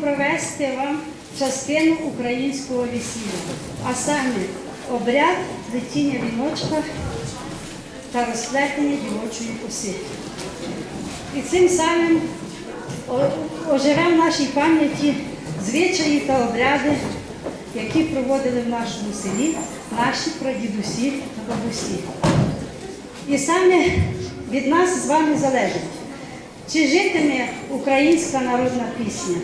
провести вам частину українського весілля, а саме обряд плетіння віночка та розплетення дівочої коси. І цим самим оживе в нашій пам'яті звичаї та обряди, які проводили в нашому селі наші прадідусі та бабусі. І саме від нас з вами залежить, чи житиме українська народна пісня,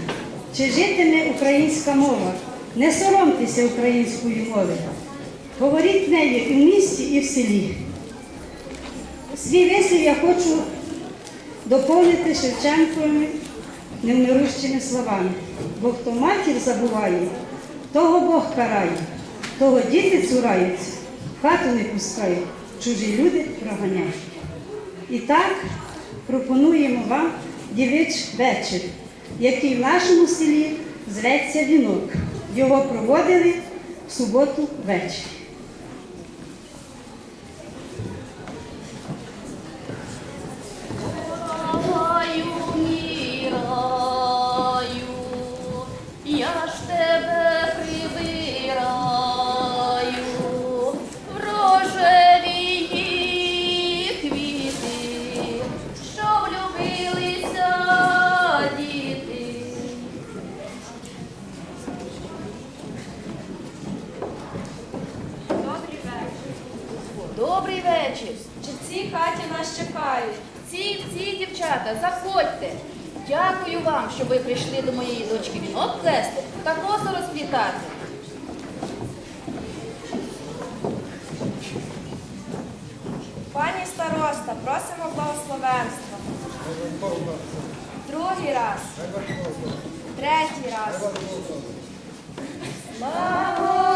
чи житиме українська мова. Не соромтеся української мови. Говоріть нею і в місті, і в селі. Свій вислів я хочу доповнити Шевченковими невмирущими словами. Бо хто матір забуває, того Бог карає, того діти цураються, хату не пускають, чужі люди проганяють. І так пропонуємо вам дівич вечір, який в нашому селі зветься вінок. Його проводили в суботу ввечері. Староста, просимо благословенства. Другий раз. Третій раз. Благослови,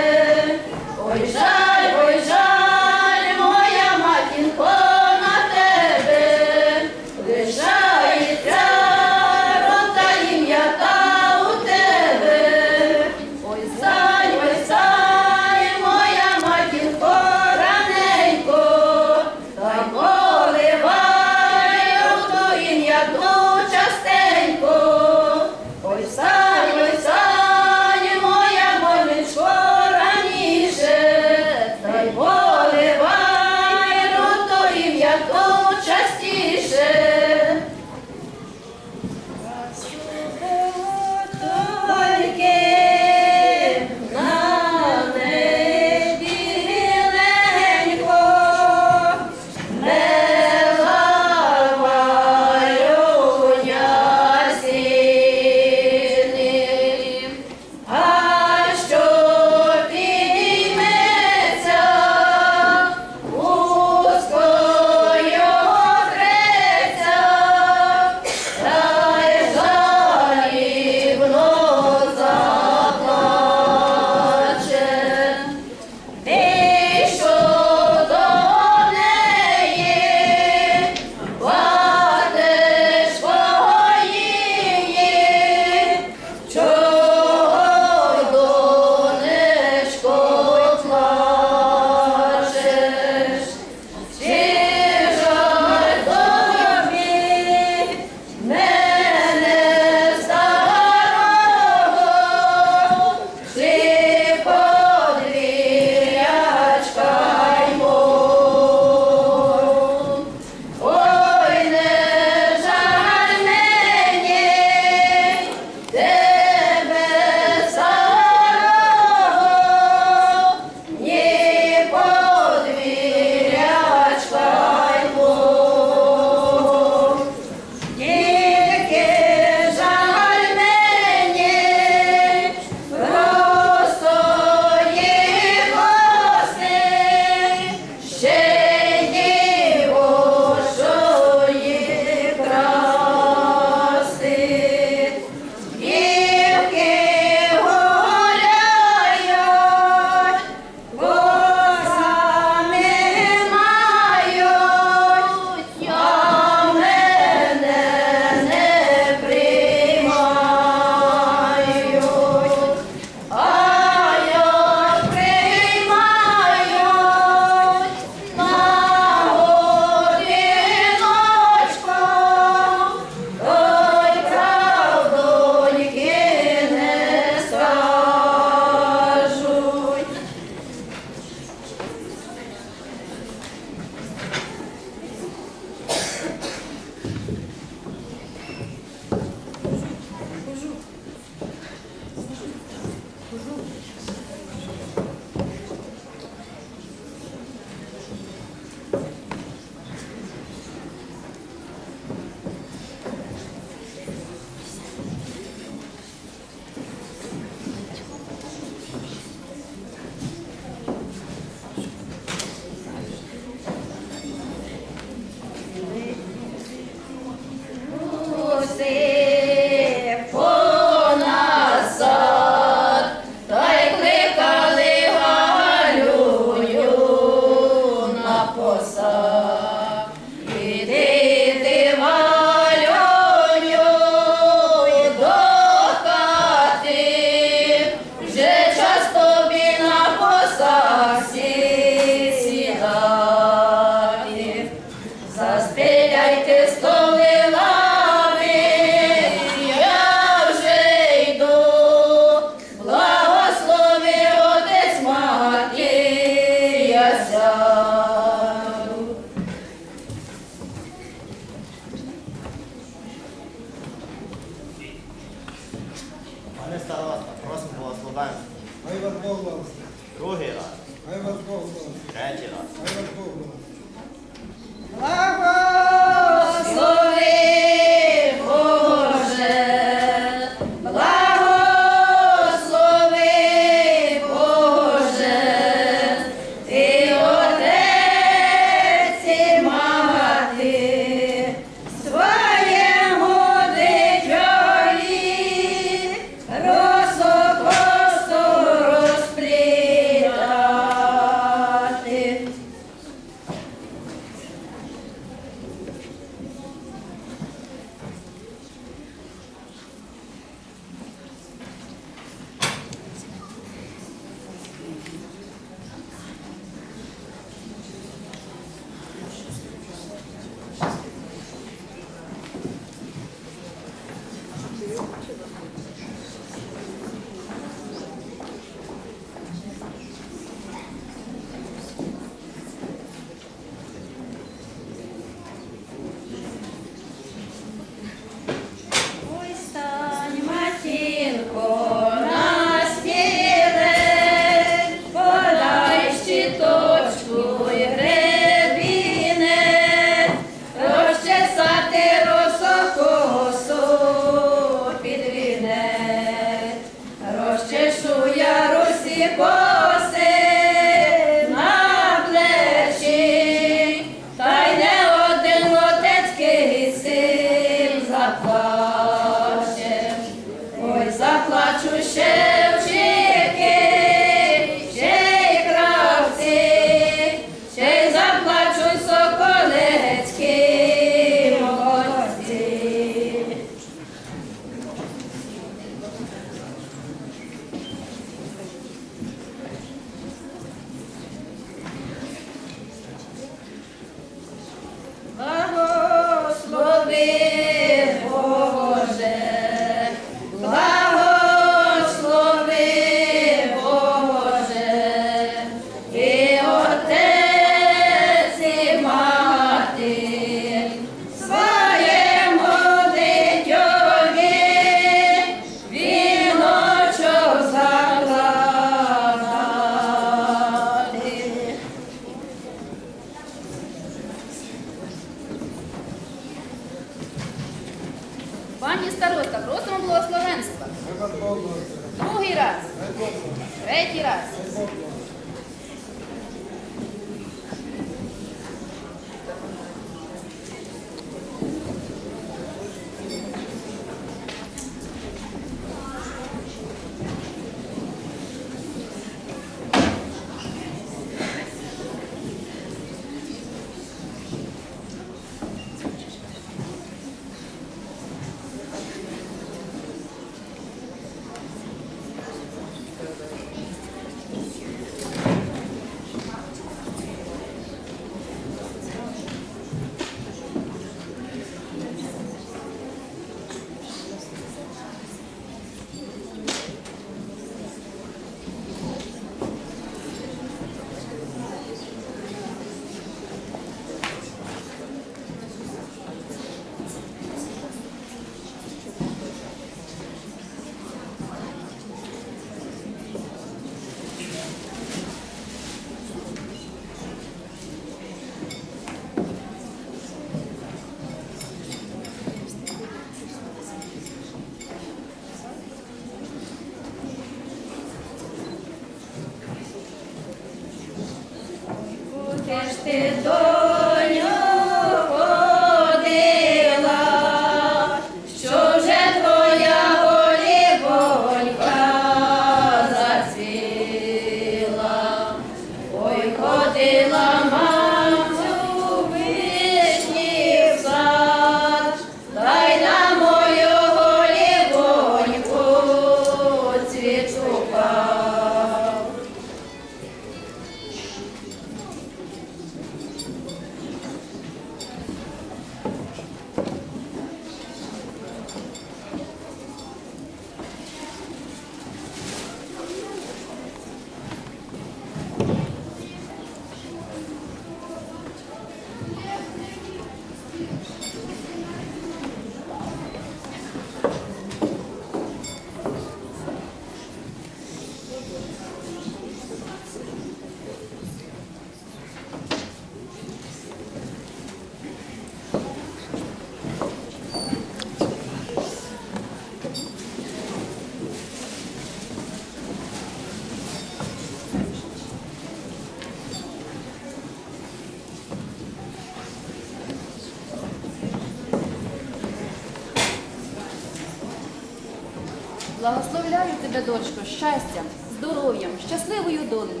тебе, дочко, щастям, здоров'ям, щасливою донькою.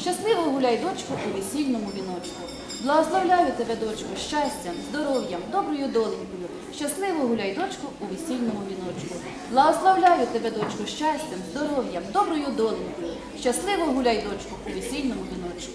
Щасливо гуляй, дочко, у весільному віночку. Благословляю тебе, дочко, щастям, здоров'ям, доброю доленькою. Щасливо гуляй, дочко, у весільному віночку. Благословляю тебе, дочко, щастям, здоров'ям, доброю доленькою. Щасливо гуляй, дочко, у весільному віночку.